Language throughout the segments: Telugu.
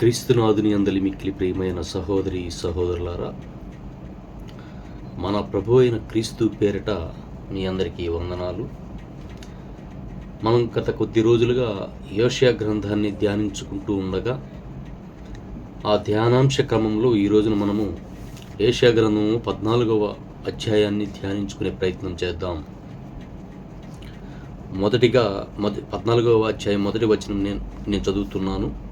క్రీస్తునాథుని అందలి మిక్కిలి ప్రియమైన సహోదరి సహోదరులారా మన ప్రభు అయిన క్రీస్తు పేరిట మీ అందరికీ వందనాలు. మనం గత కొద్ది రోజులుగా యోషియా గ్రంథాన్ని ధ్యానించుకుంటూ ఉండగా ఆ ధ్యానాంశ క్రమంలో ఈ రోజున మనము ఏషియా గ్రంథము పద్నాలుగవ అధ్యాయాన్ని ధ్యానించుకునే ప్రయత్నం చేద్దాం. మొదటిగా మొద పద్నాలుగవ అధ్యాయం మొదటి వచనం నేను నేను చదువుతున్నాను.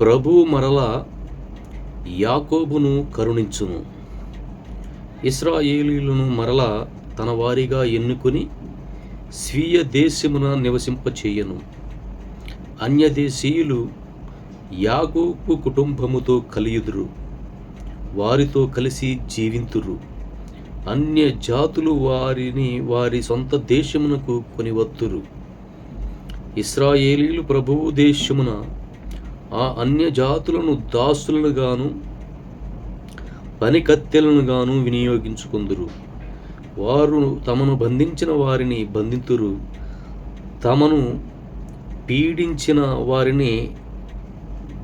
ప్రభువు మరల యాకోబును కరుణించును. ఇస్రాయేలీలను మరల తన వారిగా ఎన్నుకొని స్వీయ దేశమున నివసింపచేయను. అన్యదేశీయులు యాకోబు కుటుంబముతో కలియుదురు. వారితో కలిసి జీవింతురు. అన్య జాతులు వారిని వారి సొంత దేశమునకు కొనివత్తురు. ఇస్రాయేలీలు ప్రభువు దేశమున ఆ అన్య జాతులను దాసులను గాను గాను వినియోగించుకుందురు. వారు తమను బంధించిన వారిని బంధితురు. తమను పీడించిన వారిని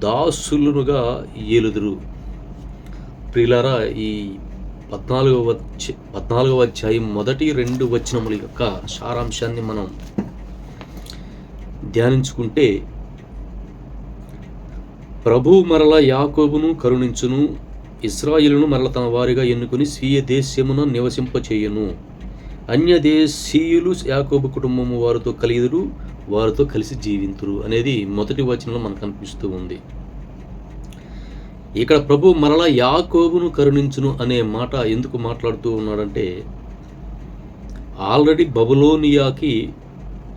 దాసులుగా ఏలుదురు. ప్రిలరా ఈ పద్నాలుగవ పద్నాలుగవ అధ్యాయం మొదటి రెండు వచనముల యొక్క సారాంశాన్ని మనం ధ్యానించుకుంటే ప్రభు మరల యాకోబును కరుణించును ఇస్రాయిలును మరల తన వారిగా ఎన్నుకుని స్వీయ దేశ్యమున నివసింపచేయను. అన్యదేశీయులు యాకోబు కుటుంబము వారితో కలిదురు వారితో కలిసి జీవింతురు అనేది మొదటి వచనంలో మనకు కనిపిస్తూ ఉంది. ఇక్కడ ప్రభు మరల యాకోబును కరుణించును అనే మాట ఎందుకు మాట్లాడుతూ ఉన్నాడంటే ఆల్రెడీ బబులోనియాకి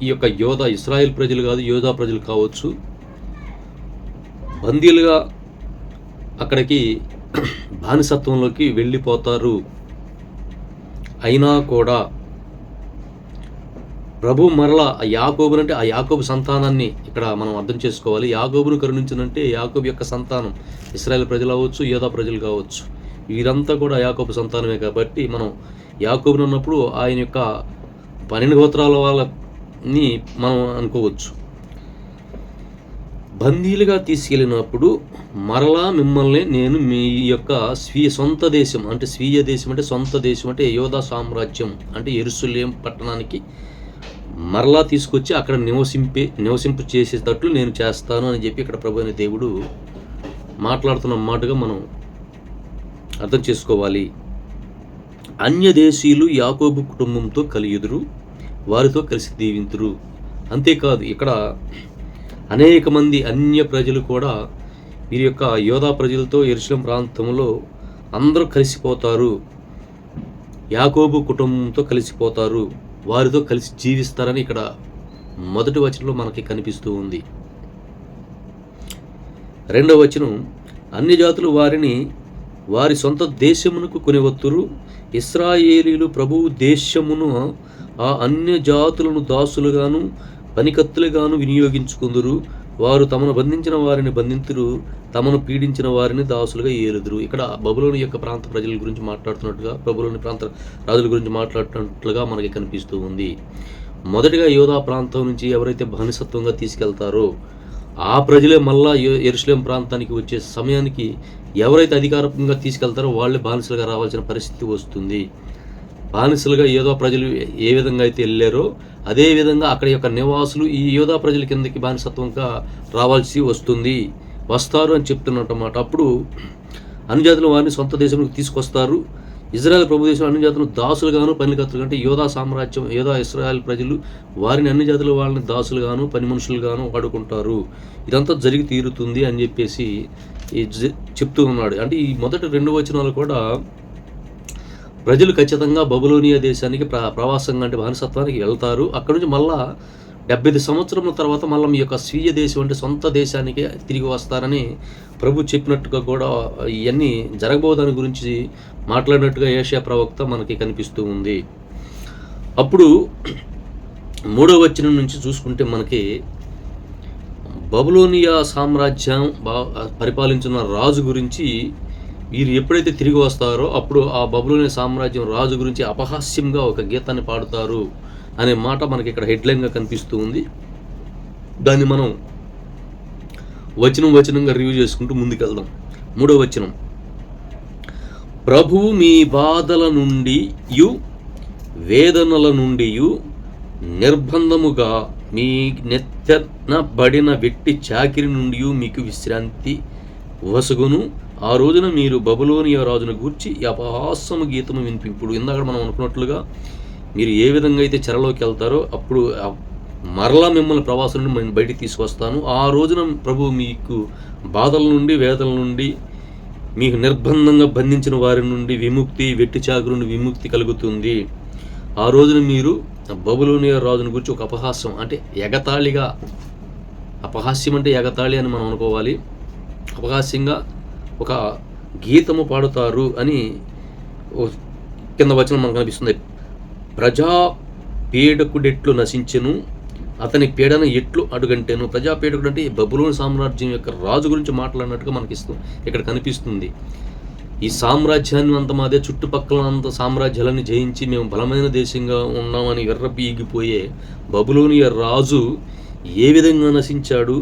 ఈ యొక్క యోధ ఇస్రాయెల్ ప్రజలు కాదు యోధా ప్రజలు కావచ్చు బందీలుగా అక్కడికి బానిసత్వంలోకి వెళ్ళిపోతారు. అయినా కూడా ప్రభు మరల ఆ యాకోబు అంటే ఆ యాకోబు సంతానాన్ని ఇక్కడ మనం అర్థం చేసుకోవాలి. యాకోబును కరుణించినంటే యాకోబు యొక్క సంతానం ఇస్రాయల్ ప్రజలు అవ్వచ్చు యోధా ప్రజలు కావచ్చు. వీరంతా కూడా యాకోబు సంతానమే కాబట్టి మనం యాకోబును అన్నప్పుడు ఆయన యొక్క పన్నెండు గోత్రాల వాళ్ళని మనం అనుకోవచ్చు. బందీలుగా తీసుకెళ్ళినప్పుడు మరలా మిమ్మల్ని నేను మీ యొక్క స్వీయ సొంత దేశం అంటే స్వీయ దేశం అంటే సొంత దేశం అంటే యోధా సామ్రాజ్యం అంటే ఎరుసలేం పట్టణానికి మరలా తీసుకొచ్చి అక్కడ నివసింపే నివసింపు చేసేటట్లు నేను చేస్తాను అని చెప్పి ఇక్కడ ప్రభు అనే దేవుడు మాట్లాడుతున్న మాటగా మనం అర్థం చేసుకోవాలి. అన్యదేశీయులు యాకోబు కుటుంబంతో కలియుదురు వారితో కలిసి దీవింతురు. అంతేకాదు ఇక్కడ అనేక మంది అన్య ప్రజలు కూడా వీరి యొక్క యోధా ప్రజలతో ఎరుసలం ప్రాంతంలో అందరూ కలిసిపోతారు. యాకోబు కుటుంబంతో కలిసిపోతారు. వారితో కలిసి జీవిస్తారని ఇక్కడ మొదటి వచనంలో మనకి కనిపిస్తూ ఉంది. రెండవ వచనం అన్ని జాతులు వారిని వారి సొంత దేశమునకు కొనివత్తురు. ఇస్రాయేలీలు ప్రభువు దేశమును ఆ అన్య జాతులను దాసులుగాను పనికత్తులుగాను వినియోగించుకుందురు. వారు తమను బంధించిన వారిని బంధింతురు. తమను పీడించిన వారిని దాసులుగా ఏలుదురు. ఇక్కడ బబులోని యొక్క ప్రాంత ప్రజల గురించి మాట్లాడుతున్నట్టుగా బబులోని ప్రాంత రాజుల గురించి మాట్లాడుతున్నట్లుగా మనకి కనిపిస్తూ ఉంది. మొదటిగా యోధా ప్రాంతం నుంచి ఎవరైతే బానిసత్వంగా తీసుకెళ్తారో ఆ ప్రజలే మళ్ళా ఎరుసలేం ప్రాంతానికి వచ్చే సమయానికి ఎవరైతే అధికారంగా తీసుకెళ్తారో వాళ్ళే బానిసలుగా రావాల్సిన పరిస్థితి వస్తుంది. బానిసలుగా యోధా ప్రజలు ఏ విధంగా అయితే వెళ్ళారో అదే విధంగా అక్కడ యొక్క నివాసులు ఈ యోధా ప్రజల కిందకి బానిసత్వంగా రావాల్సి వస్తుంది. వస్తారు అని చెప్తున్నమాట అప్పుడు అనుజాతుల వారిని సొంత దేశంలోకి తీసుకొస్తారు. ఇజ్రాయెల్ ప్రభు దేశం అన్ని జాతులు దాసులుగాను పనికత్తులు అంటే యోధా సామ్రాజ్యం యోధా ఇస్రాయల్ ప్రజలు వారిని అన్ని జాతుల వాళ్ళని దాసులుగాను పని మనుషులుగాను వాడుకుంటారు. ఇదంతా జరిగి తీరుతుంది అని చెప్పేసి ఈ జ- చెప్తూ ఉన్నాడు. అంటే ఈ మొదటి రెండు వచనాలు కూడా ప్రజలు ఖచ్చితంగా బబులోనియా దేశానికి ప్ర ప్రవాసంగా అంటే బానిసత్వానికి వెళ్తారు. అక్కడ నుంచి మళ్ళా డెబ్బై ఐదు సంవత్సరముల తర్వాత మళ్ళీ మీ యొక్క స్వీయ దేశం అంటే సొంత దేశానికి తిరిగి వస్తారని ప్రభు చెప్పినట్టుగా కూడా ఇవన్నీ జరగబోదాని గురించి మాట్లాడినట్టుగా ఏషియా ప్రవక్త మనకి కనిపిస్తూ ఉంది. అప్పుడు మూడవ వచనం నుంచి చూసుకుంటే మనకి బబులోనియా సామ్రాజ్యం బా పరిపాలించిన రాజు గురించి వీరు ఎప్పుడైతే తిరిగి వస్తారో అప్పుడు ఆ బబులోని సామ్రాజ్యం రాజు గురించి అపహాస్యంగా ఒక గీతాన్ని పాడుతారు అనే మాట మనకి ఇక్కడ హెడ్లైన్గా కనిపిస్తూ ఉంది. దాన్ని మనం వచనం వచనంగా రివ్యూ చేసుకుంటూ ముందుకెళ్దాం. మూడో వచనం. ప్రభువు మీ బాధల నుండి వేదనల నుండి నిర్బంధముగా మీ నెత్తనబడిన వెట్టి చాకిరి నుండి మీకు విశ్రాంతి వసుగును. ఆ రోజున మీరు బబులోనియా రాజును గూర్చి ఈ అపహాసము గీతము వినిపింపుడు ఇందాక మనం అనుకున్నట్లుగా మీరు ఏ విధంగా అయితే చెరలోకి వెళ్తారో అప్పుడు మరలా మిమ్మల్ని ప్రవాసం నుండి నేను బయటికి తీసుకొస్తాను ఆ రోజున ప్రభు మీకు బాధల నుండి వేదల నుండి మీకు నిర్బంధంగా బంధించిన వారి నుండి విముక్తి వెట్టి చాకు నుండి విముక్తి కలుగుతుంది. ఆ రోజున మీరు బబులోనియా రాజుని గురించి ఒక అపహాస్యం అంటే ఎగతాళిగా అపహాస్యం అంటే ఎగతాళి అని మనం అనుకోవాలి. అపహాస్యంగా ఒక గీతము పాడుతారు అని ఓ కింద వచనం మనకు కనిపిస్తుంది. ప్రజా పీడకుడెట్లు నశించెను అతని పీడన ఎట్లు అడుగంటేను. ప్రజా పీడకుడు అంటే ఈ బబులోని సామ్రాజ్యం యొక్క రాజు గురించి మాట్లాడినట్టుగా మనకి ఇక్కడ కనిపిస్తుంది. ఈ సామ్రాజ్యాన్ని అంత మాదే చుట్టుపక్కల అంత సామ్రాజ్యాలని జయించి మేము బలమైన దేశంగా ఉన్నామని ఎర్రపీగిపోయే బబులోని రాజు ఏ విధంగా నశించాడు?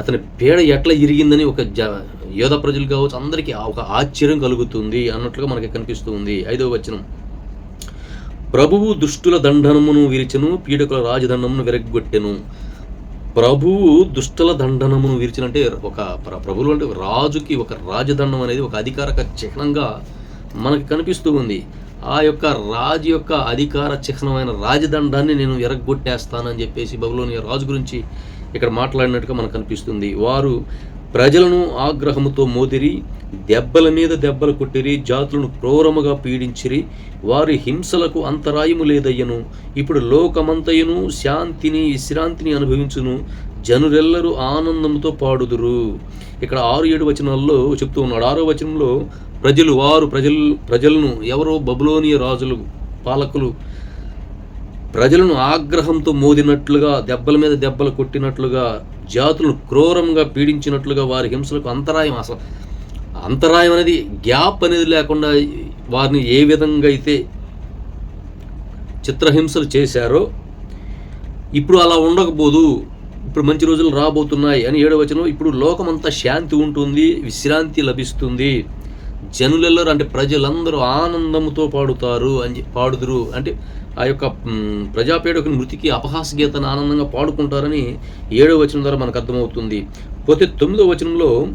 అతని పీడ ఎట్లా ఇరిగిందని ఒక జ యోధ ప్రజలు కావచ్చు అందరికీ ఒక ఆశ్చర్యం కలుగుతుంది అన్నట్లుగా మనకి కనిపిస్తూ ఉంది ఐదవ వచనం. ప్రభువు దుష్టుల దండనమును విరిచెను పీడకుల రాజదండమును విరగొట్టెను ప్రభువు దుష్టుల దండనమును విరిచినంటే ఒక ప్రభువులు అంటే రాజుకి ఒక రాజదండం అనేది ఒక అధికారక చిహ్నంగా మనకి కనిపిస్తూ ఉంది. ఆ యొక్క రాజు యొక్క అధికార చిహ్నమైన రాజదండాన్ని నేను ఎరగొట్టేస్తానని చెప్పేసి బబులోని రాజు గురించి ఇక్కడ మాట్లాడినట్టుగా మనకు కనిపిస్తుంది వారు ప్రజలను ఆగ్రహముతో మోదిరి దెబ్బల మీద దెబ్బలు కొట్టిరి జాతులను క్రూరముగా పీడించిరి వారి హింసలకు అంతరాయము లేదయ్యను. ఇప్పుడు లోకమంతయును శాంతిని విశ్రాంతిని అనుభవించును జనురెల్లరూ ఆనందంతో పాడుదురు. ఇక్కడ ఆరు ఏడు వచనాల్లో చెప్తూ ఉన్నాడు. ఆరో వచనంలో ప్రజలు వారు ప్రజలు ప్రజలను ఎవరో బబులోనియ రాజులు పాలకులు ప్రజలను ఆగ్రహంతో మోదినట్లుగా దెబ్బల మీద దెబ్బలు కొట్టినట్లుగా జాతులను క్రూరంగా పీడించినట్లుగా వారి హింసలకు అంతరాయం అసలు. అంతరాయం అనేది గ్యాప్ అనేది లేకుండా వారిని ఏ విధంగా అయితే చిత్రహింసలు చేశారో ఇప్పుడు అలా ఉండకపోదు ఇప్పుడు మంచి రోజులు రాబోతున్నాయి అని ఏడవచనం ఇప్పుడు లోకమంతా శాంతి ఉంటుంది విశ్రాంతి లభిస్తుంది. జనులెల్లరూ అంటే ప్రజలందరూ ఆనందంతో పాడుతారు అని పాడుదురు. అంటే ఆ యొక్క ప్రజాపేడకుని మృతికి అపహాస గీతను ఆనందంగా పాడుకుంటారని ఏడో వచనం ద్వారా మనకు అర్థమవుతుంది. పోతే తొమ్మిదవ వచనంలో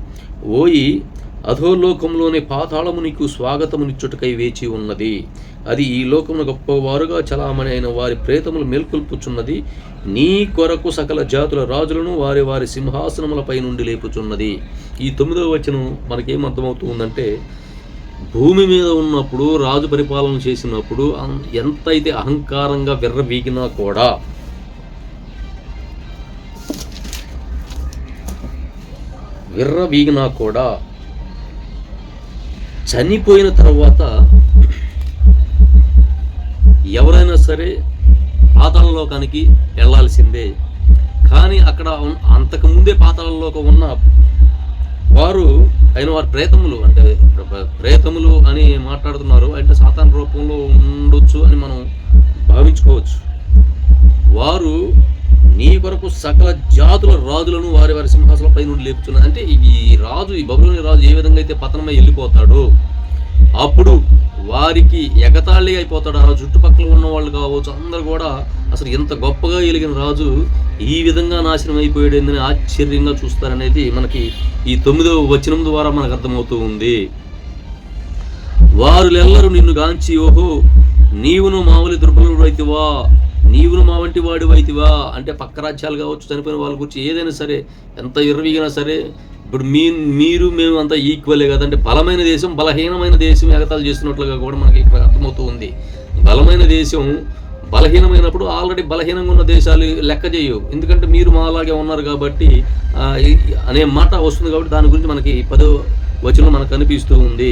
ఓయి అధోలోకంలోని పాతాళము నీకు స్వాగతమునిచ్చుటకై వేచి ఉన్నది. అది ఈ లోకమున గొప్పవారుగా చలామణి అయిన వారి ప్రేతములు మేల్కొల్పుచున్నది. నీ కొరకు సకల జాతుల రాజులను వారి వారి సింహాసనములపై నుండి లేపుచున్నది. ఈ తొమ్మిదవ వచనం మనకేం అర్థమవుతూ ఉందంటే భూమి మీద ఉన్నప్పుడు రాజు పరిపాలన చేసినప్పుడు ఎంత అయితే అహంకారంగా విర్రవీగినా కూడా విర్రవీగినా కూడా చనిపోయిన తర్వాత ఎవరైనా సరే పాతాళలోకానికి వెళ్ళాల్సిందే. కానీ అక్కడ ఉన్- అంతకుముందే పాతాళలోకం ఉన్న వారు అయిన వారి ప్రేతములు అంటే ప్రేతములు అని మాట్లాడుతున్నారు అంటే సాతాన్ రూపంలో ఉండొచ్చు అని మనం భావించుకోవచ్చు. వారు నీ కొరకు సకల జాతుల రాజులను వారి వారి సింహాసనపై నుండి లేపుతున్నారు. అంటే ఈ రాజు ఈ బబులోని రాజు ఏ విధంగా అయితే పతనమై వెళ్ళిపోతాడో అప్పుడు వారికి ఎగతాళి అయిపోతాడు. ఆ చుట్టుపక్కల ఉన్న వాళ్ళు కావచ్చు అందరు కూడా అసలు ఎంత గొప్పగా ఎలిగిన రాజు ఈ విధంగా నాశనం అయిపోయాడని ఆశ్చర్యంగా చూస్తారనేది మనకి ఈ తొమ్మిదవ వచనం ద్వారా మనకు అర్థమవుతూ ఉంది. వారులెల్లరూ నిన్ను గాంచి ఓహో నీవును మామూలు దుర్బలుడు అయితివా నీవును మా వంటి వాడు అయితివా అంటే పక్క రాజ్యాలు కావచ్చు చనిపోయిన వాళ్ళ గురించి ఏదైనా సరే ఎంత ఇరవిగినా సరే ఇప్పుడు మీ మీరు మేము అంతా ఈక్వలే కదంటే బలమైన దేశం బలహీనమైన దేశం ఎగతాలు చేస్తున్నట్లుగా కూడా మనకి ఇక్కడ అర్థమవుతూ ఉంది. బలమైన దేశం బలహీనమైనప్పుడు ఆల్రెడీ బలహీనంగా ఉన్న దేశాలు లెక్క చేయవు ఎందుకంటే మీరు మాలాగే ఉన్నారు కాబట్టి అనే మాట వస్తుంది కాబట్టి దాని గురించి మనకి పదో వచనం మనకు కనిపిస్తూ ఉంది.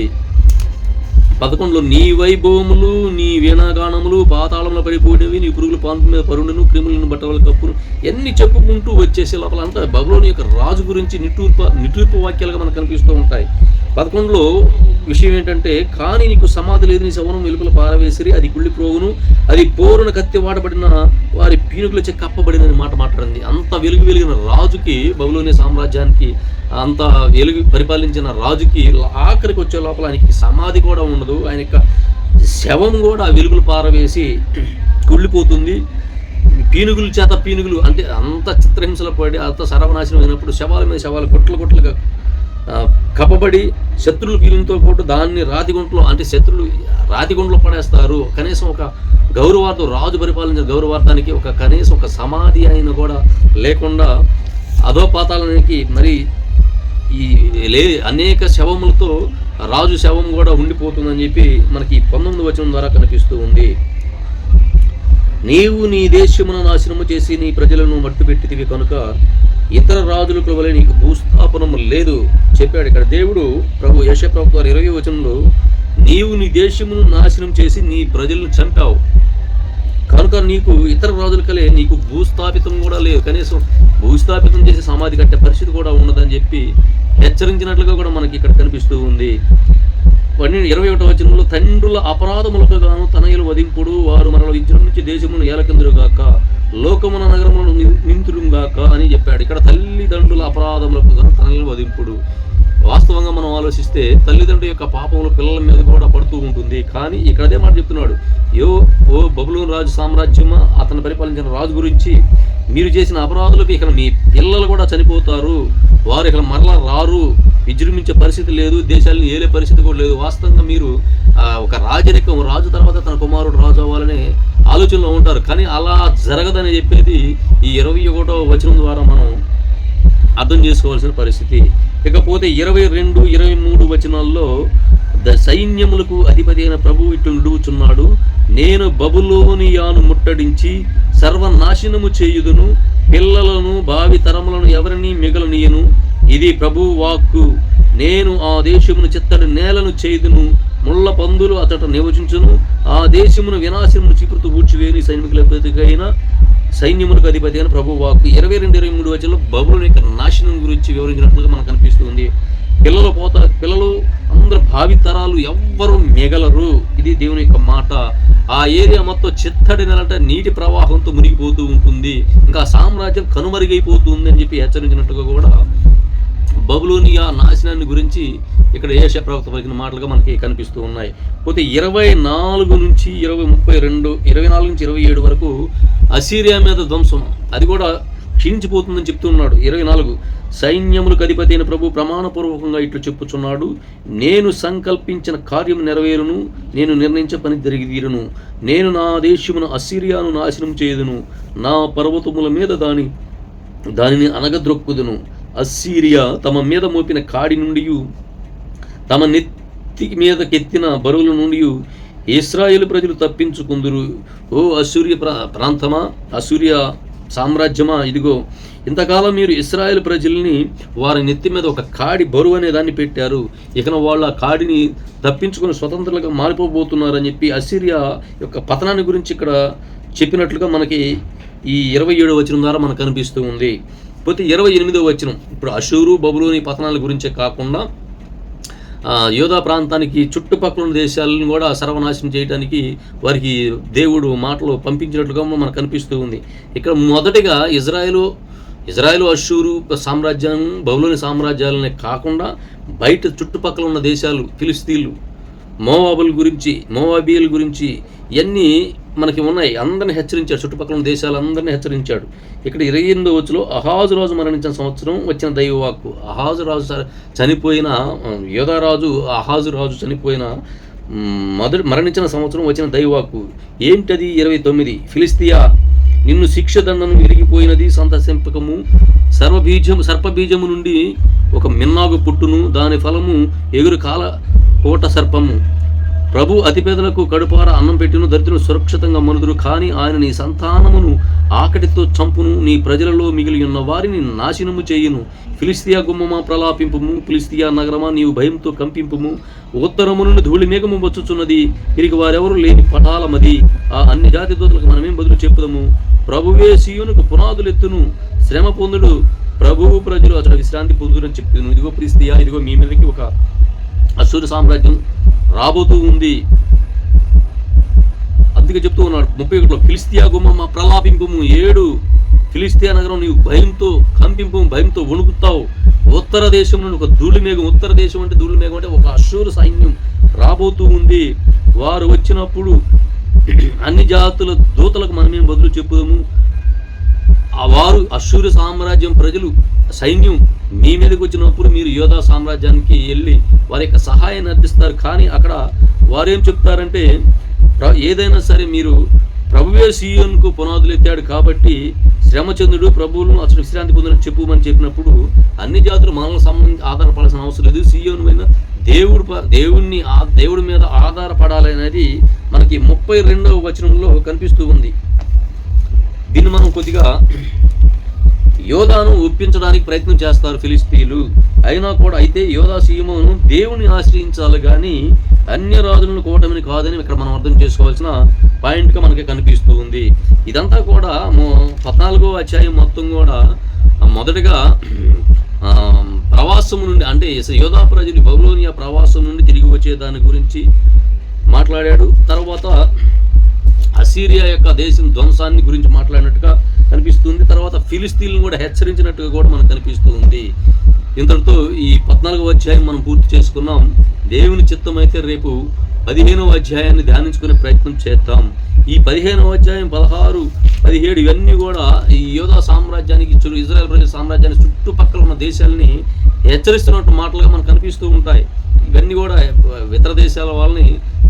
పదకొండులో నీ వైభవములు నీ వీణాగానములు పాతాళంలో పడిపోయినవి నీ పురుగులు పాంపు మీద పరుండును క్రిములను బట్టవల కప్పును ఎన్ని చెప్పుకుంటూ వచ్చేసే లోపల అంతా బబులోని యొక్క రాజు గురించి నిట్టూర్ప నిట్టూర్పు వాక్యాలుగా మనకు కనిపిస్తూ ఉంటాయి. పదకొండులో విషయం ఏంటంటే కానీ నీకు సమాధి లేదు నీ శవనం వెలుపల పారవేసిరి అది కుళ్ళిపోవును అది పోరున కత్తి వాడబడిన వారి పీనుకులచే కప్పబడినని మాట మాట్లాడింది. అంత వెలుగు వెలిగిన రాజుకి బబులోని సామ్రాజ్యానికి అంత వెలుగు పరిపాలించిన రాజుకి ఆఖరికి వచ్చే లోపల ఆయనకి సమాధి కూడా ఉండదు. ఆయన యొక్క శవం కూడా వెలుగులు పారవేసి కుళ్ళిపోతుంది. పీనుగుల చేత పీనుగులు అంటే అంత చిత్రహింసలు పడి అంత సర్వనాశనం అయినప్పుడు శవాల మీద శవాలు కొట్లు కొట్లుగా కప్పబడి శత్రులు పీలింతో పాటు దాన్ని రాతిగుంట్లో అంటే శత్రులు రాతిగుంటలో పడేస్తారు. కనీసం ఒక గౌరవార్థం రాజు పరిపాలించిన గౌరవార్థానికి ఒక కనీసం ఒక సమాధి అయిన కూడా లేకుండా అధోపాతాలనికి మరి ఈ లే అనేక శవములతో రాజు శవం కూడా ఉండిపోతుందని చెప్పి మనకి పంతొమ్మిది వచనం ద్వారా కనిపిస్తూ ఉంది. నీవు నీ దేశమును నాశనము చేసి నీ ప్రజలను మట్టుపెట్టితివి కనుక ఇతర రాజులకు వలె నీకు భూస్థాపనము లేదు. చెప్పాడు ఇక్కడ దేవుడు ప్రభు యశ ప్రభు ఇరవై వచనంలో నీవు నీ దేశమును నాశనం చేసి నీ ప్రజలను చంపావు. కనుక నీకు ఇతర రాజుల కలే నీకు భూస్థాపితం కూడా లేదు కనీసం భూస్థాపితం చేసి సమాధి కట్టే పరిస్థితి కూడా ఉండదని చెప్పి హెచ్చరించినట్లుగా కూడా మనకి ఇక్కడ కనిపిస్తూ ఉంది. పన్నెండు ఇరవై ఒకటో వచనంలో తండ్రుల అపరాధములకు గాను తనయులు వధింపుడు వారు మరల విద్యుల నుంచి దేశమును ఏలకెందురు గాక లోకమున నగరములను నింతురుగాక అని చెప్పాడు. ఇక్కడ తల్లిదండ్రుల అపరాధములకు గాను తనయులు వధింపుడు. వాస్తవంగా మనం ఆలోచిస్తే తల్లిదండ్రుల యొక్క పాపములు పిల్లల మీద కూడా పడుతూ ఉంటుంది. కానీ ఇక్కడ అదే మాట చెప్తున్నాడు. యో ఓ బబులోని రాజు సామ్రాజ్యమా? అతను పరిపాలించిన రాజు గురించి మీరు చేసిన అపరాధులకు ఇక్కడ మీ పిల్లలు కూడా చనిపోతారు. వారు ఇక్కడ మరలా రారు. విజృంభించే పరిస్థితి లేదు. దేశాలను ఏలే పరిస్థితి కూడా లేదు. వాస్తవంగా మీరు ఒక రాజరికం రాజు తర్వాత తన కుమారుడు రాజు అవ్వాలనే ఆలోచనలో ఉంటారు. కానీ అలా జరగదని చెప్పేది ఈ ఇరవై ఒకటో వచనం ద్వారా మనం అర్థం చేసుకోవాల్సిన పరిస్థితి. ఇకపోతే ఇరవై రెండు ఇరవై మూడు వచనాల్లో ద సైన్యములకు అధిపతి అయిన ప్రభు ఇట్లు నేను బబులోనియాను ముట్టడించి సర్వనాశనము చేయుదును పిల్లలను భావి తరములను ఎవరిని మిగలనీయను. ఇది ప్రభు వాక్కు. నేను ఆ దేశమును చిత్తడి నేలను చేయుదును ముళ్ళ పందులు అతట నివసించును. ఆ దేశమును వినాశమును చిపురుతూ ఊడ్చివేని ప్రతికైన సైన్యములకు అధిపతి అని ప్రభు వాక్కు ఇరవై రెండు ఇరవై మూడు వచ్చలో బబులు యొక్క నాశనం గురించి వివరించినట్లుగా మనకు కనిపిస్తుంది. పిల్లలు పోత పిల్లలు అందరు భావితరాలు ఎవ్వరు మిగలరు. ఇది దేవుని యొక్క మాట. ఆ ఏరియా మొత్తం చిత్తడి నెలట నీటి ప్రవాహంతో మునిగిపోతూ ఉంటుంది. ఇంకా సామ్రాజ్యం కనుమరుగైపోతుంది అని చెప్పి హెచ్చరించినట్టుగా కూడా బబులోనియా నాశనాన్ని గురించి ఇక్కడ ఏషియా ప్రవక్త పలికిన మాటలుగా మనకి కనిపిస్తూ ఉన్నాయి. పోతే ఇరవై నాలుగు నుంచి ఇరవై ముప్పై రెండు ఇరవై నాలుగు నుంచి ఇరవై ఏడు వరకు అసీరియా మీద ధ్వంసం. అది కూడా క్షీణించిపోతుందని చెప్తున్నాడు. ఇరవై నాలుగు సైన్యములకు అధిపతి అయిన ప్రభు ప్రమాణపూర్వకంగా ఇట్లు చెప్పుచున్నాడు. నేను సంకల్పించిన కార్యం నెరవేరును నేను నిర్ణయించే పని జరిగిదీరును నేను నా దేశమును అసిరియాను నాశనం చేయదును. నా పర్వతముల మీద దాని దానిని అనగద్రొక్కుదును. అస్సీరియా తమ మీద మోపిన కాడి నుండి తమ నెత్తి మీదకెత్తిన బరువుల నుండి ఇస్రాయేల్ ప్రజలు తప్పించుకుందురు. ఓ అసూర్య ప్రా ప్రాంతమా? అసూర్య సామ్రాజ్యమా? ఇదిగో ఇంతకాలం మీరు ఇస్రాయేల్ ప్రజల్ని వారి నెత్తి మీద ఒక కాడి బరువు అనే దాన్ని పెట్టారు. ఇకన వాళ్ళ ఆ కాడిని తప్పించుకొని స్వతంత్రులుగా మారిపోబోతున్నారని చెప్పి అసిరియా యొక్క పతనాన్ని గురించి ఇక్కడ చెప్పినట్లుగా మనకి ఈ ఇరవై ఏడు వచ్చిన ద్వారా మనకు కనిపిస్తూ ఉంది. పోతే ఇరవై ఎనిమిదో వచ్చిన ఇప్పుడు అషూరు బబులోని పతనాల గురించే కాకుండా యోధా ప్రాంతానికి చుట్టుపక్కల ఉన్న దేశాలను కూడా సర్వనాశనం చేయడానికి వారికి దేవుడు మాటలు పంపించినట్లుగా మనకు కనిపిస్తూ ఉంది. ఇక్కడ మొదటిగా ఇజ్రాయెలు ఇజ్రాయెల్ అషూరు సామ్రాజ్యం బబులోని సామ్రాజ్యాలనే కాకుండా బయట చుట్టుపక్కల ఉన్న దేశాలు ఫిలిస్తీన్లు మోవాబుల గురించి మోవాబీల గురించి ఇవన్నీ మనకి ఉన్నాయి అందరిని హెచ్చరించాడు. చుట్టుపక్కల ఉన్న దేశాలందరినీ హెచ్చరించాడు. ఇక్కడ ఇరవై ఎనిమిదో వచ్చులో అహాజు రాజు మరణించిన సంవత్సరం వచ్చిన దైవవాక్కు. అహాజు రాజు చనిపోయిన యోధారాజు అహాజు రాజు చనిపోయిన మొదటి మరణించిన సంవత్సరం వచ్చిన దైవవాక్కు. ఏంటది ఇరవై తొమ్మిది? ఫిలిస్తియా నిన్ను శిక్ష దండను విరిగిపోయినది సంతసింపకము సర్వబీజము సర్పబీజము నుండి ఒక మిన్నాగు పుట్టును. దాని ఫలము ఎగురు కాల కోట సర్పము. ప్రభు అతిపేదలకు కడుపార అన్నం పెట్టును దరిద్రులు సురక్షితంగా మనుదురు. కానీ ఆయన నీ సంతానమును ఆకటితో చంపును నీ ప్రజలలో మిగిలి ఉన్న వారిని నాశనము చేయును. ఫిలిస్తియా గుమ్మమా ప్రలాపింపుము ఫిలిస్తియా నగరమా నీవు భయంతో కంపింపుము. ఉత్తరము నుండి ధూళి మేఘము వచ్చుచున్నది ఇరికి వారెవరు లేని పటాలమది ఆ అన్ని జాతి దూతలకు మనమేం బదులు చెప్పుదము? ప్రభువే సీయునకు పునాదులు ఎత్తును శ్రమ పొందుడు ప్రభువు ప్రజలు. అతడు విశ్రాంతి పొందురని చెప్తున్నాను ఇదిగో ఫిలిస్తియా ఇదిగో మీ మీదకి ఒక అసూరు సామ్రాజ్యం రాబోతూ ఉంది. అందుకే చెప్తూ ఉన్నాడు ముప్పై ఒకటిలో ఫిలిస్తియా గుమ్మ ప్రలాపింపము ఏడు ఫిలిస్తియా నగరం నీవు భయంతో కంపింపు భయంతో వణుకుతావు. ఉత్తర దేశం నుండి ఒక ధూళి మేఘం ఉత్తర దేశం అంటే ధూళి మేఘం అంటే ఒక అశూరు సైన్యం రాబోతూ ఉంది. వారు వచ్చినప్పుడు అన్ని జాతుల దూతలకు మనమేం బదులు చెప్పుదాము? ఆ వారు అశూర సామ్రాజ్యం ప్రజలు సైన్యం మీ మీదకి వచ్చినప్పుడు మీరు యోధా సామ్రాజ్యానికి వెళ్ళి వారి యొక్క సహాయాన్ని అందిస్తారు కానీ అక్కడ వారేం చెప్తారంటే ఏదైనా సరే మీరు ప్రభువే సీయోన్కు పునాదులు ఎత్తాడు కాబట్టి శ్రమచంద్రుడు ప్రభువులను అసలు విశ్రాంతి పొందని చెప్పుమని చెప్పినప్పుడు అన్ని జాతులు మనల్ని సంబంధించి ఆధారపడాల్సిన అవసరం లేదు. సీయోన్ మీద దేవుడు ప- దేవుణ్ణి ఆ దేవుడి మీద ఆధారపడాలి అనేది మనకి ముప్పై రెండవ వచనంలో కనిపిస్తూ ఉంది. దీన్ని మనం కొద్దిగా యోధాను ఒప్పించడానికి ప్రయత్నం చేస్తారు ఫిలిస్తీన్లు. అయినా కూడా అయితే యోధా సీమను దేవుని ఆశ్రయించాలి కానీ అన్య రాజులను కూటమిని కాదని ఇక్కడ మనం అర్థం చేసుకోవాల్సిన పాయింట్గా మనకి కనిపిస్తూ ఉంది. ఇదంతా కూడా పద్నాలుగో అధ్యాయం మొత్తం కూడా మొదటగా ప్రవాసం నుండి అంటే యోధా ప్రజలు బౌలోనియా ప్రవాసం నుండి తిరిగి వచ్చే దాని గురించి మాట్లాడాడు. తర్వాత అసీరియా యొక్క దేశం ధ్వంసాన్ని గురించి మాట్లాడినట్టుగా కనిపిస్తుంది. తర్వాత ఫిలిస్తీన్లను కూడా హెచ్చరించినట్టుగా కూడా మనకు కనిపిస్తూ ఉంది ఇంతటితో ఈ పద్నాలుగవ అధ్యాయం మనం పూర్తి చేసుకున్నాం. దేవుని చిత్తం అయితే రేపు పదిహేనవ అధ్యాయాన్ని ధ్యానించుకునే ప్రయత్నం చేద్దాం. ఈ పదిహేనవ అధ్యాయం పదహారు పదిహేడు ఇవన్నీ కూడా ఈ యోధా సామ్రాజ్యానికి ఇజ్రాయెల్ ప్రజల సామ్రాజ్యానికి చుట్టుపక్కల ఉన్న దేశాలని హెచ్చరిస్తున్నట్టు మాటలుగా మనకు కనిపిస్తూ ఉంటాయి. ఇవన్నీ కూడా ఇతర దేశాల వాళ్ళని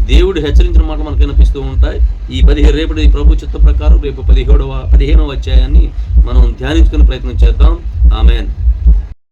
దేవుడు హెచ్చరించిన మాటలు మనకు కనిపిస్తూ ఉంటాయి. ఈ పదిహేను రేపటి ప్రభు చిత్త ప్రకారం రేపు పదిహేడవ పదిహేనవ అధ్యాయాన్ని మనం ధ్యానించుకునే ప్రయత్నం చేద్దాం. ఆమెన్.